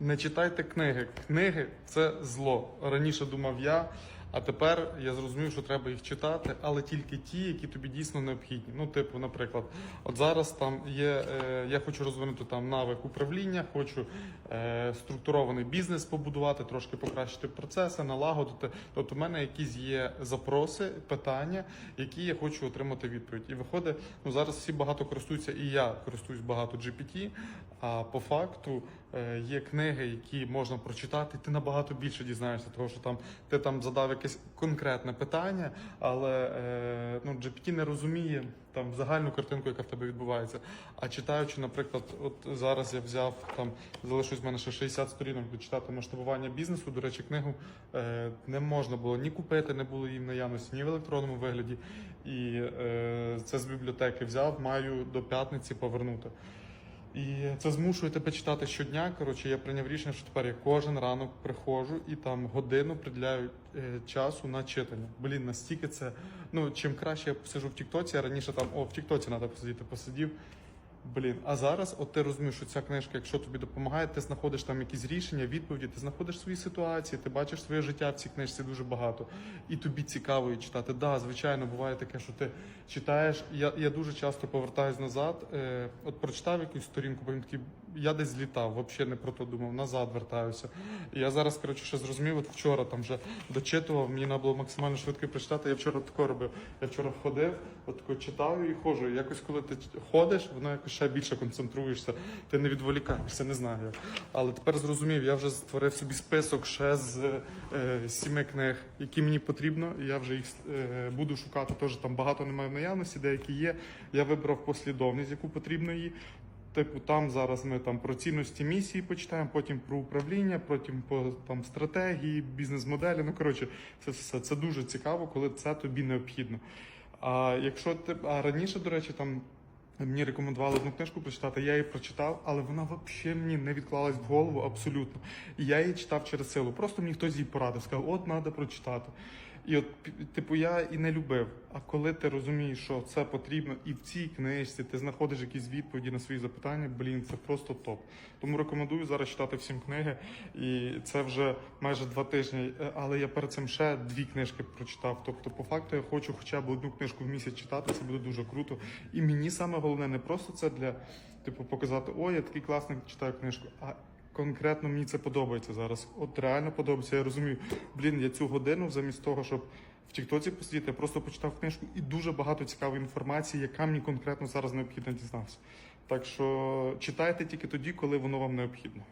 Не читайте книги. Книги це зло. Раніше думав я, а тепер я зрозумів, що треба їх читати, але тільки ті, які тобі дійсно необхідні. Ну, типу, наприклад, от зараз там є. Е, я хочу розвинути там навик управління, хочу е, структурований бізнес побудувати, трошки покращити процеси, налагодити. Тобто, в мене якісь є запроси, питання, які я хочу отримати відповідь. І виходить, ну зараз всі багато користуються, і я користуюсь багато GPT, а по факту е, є книги, які можна прочитати, ти набагато більше дізнаєшся, того що там ти там задав якесь конкретне питання, але е, ну, GPT не розуміє там загальну картинку, яка в тебе відбувається. А читаючи, наприклад, от зараз я взяв там, залишилось в мене ще 60 сторінок дочитати масштабування бізнесу. До речі, книгу е, не можна було ні купити, не було її в наявності, ні в електронному вигляді. І е, це з бібліотеки взяв, маю до п'ятниці повернути. І це змушує тебе читати щодня. Коротше, я прийняв рішення, що тепер я кожен ранок приходжу і там годину приділяю е, часу на читання. Блін, настільки це. Ну, чим краще я посиджу в Тіктоці, я раніше там, о, в Тіктоці треба посидіти, посидів. Блін, а зараз, от ти розумієш, що ця книжка, якщо тобі допомагає, ти знаходиш там якісь рішення, відповіді, ти знаходиш свої ситуації, ти бачиш своє життя в цій книжці дуже багато. І тобі цікаво її читати. Да, звичайно, буває таке, що ти читаєш. Я, я дуже часто повертаюсь назад. Е, от прочитав якусь сторінку, потім такий, я десь злітав, взагалі не про то думав, назад вертаюся. Я зараз, коротше, ще зрозумів, от вчора там вже дочитував, мені треба було максимально швидко прочитати. Я вчора тако робив. Я вчора ходив, от тако читаю і ходжу. Якось, коли ти ходиш, воно якось ще більше концентруєшся, ти не відволікаєшся, не знаю як. Але тепер зрозумів, я вже створив собі список ще з е, сіми книг, які мені потрібно. і Я вже їх е, буду шукати. Теж там багато немає в наявності, деякі є. Я вибрав послідовність, яку потрібно її. Типу, там зараз ми там про цінності місії почитаємо, потім про управління, потім по там стратегії, бізнес-моделі. Ну коротше, це все це дуже цікаво, коли це тобі необхідно. А якщо ти а раніше, до речі, там мені рекомендували одну книжку прочитати, я її прочитав, але вона взагалі мені не відклалась в голову абсолютно. І я її читав через силу. Просто мені хтось її порадив, сказав, от треба прочитати. І от, типу, я і не любив. А коли ти розумієш, що це потрібно, і в цій книжці ти знаходиш якісь відповіді на свої запитання, блін, це просто топ. Тому рекомендую зараз читати всім книги. І це вже майже два тижні. Е, Але я перед цим ще дві книжки прочитав. Тобто, по факту, я хочу хоча б одну книжку в місяць читати. Це буде дуже круто. І мені саме головне не просто це для типу показати, ой, я такий класний читаю книжку. а Конкретно мені це подобається зараз. От реально подобається. Я розумію, блін, я цю годину замість того, щоб в Тіктоці посидіти, я просто почитав книжку і дуже багато цікавої інформації, яка мені конкретно зараз необхідно дізнався. Так що читайте тільки тоді, коли воно вам необхідно.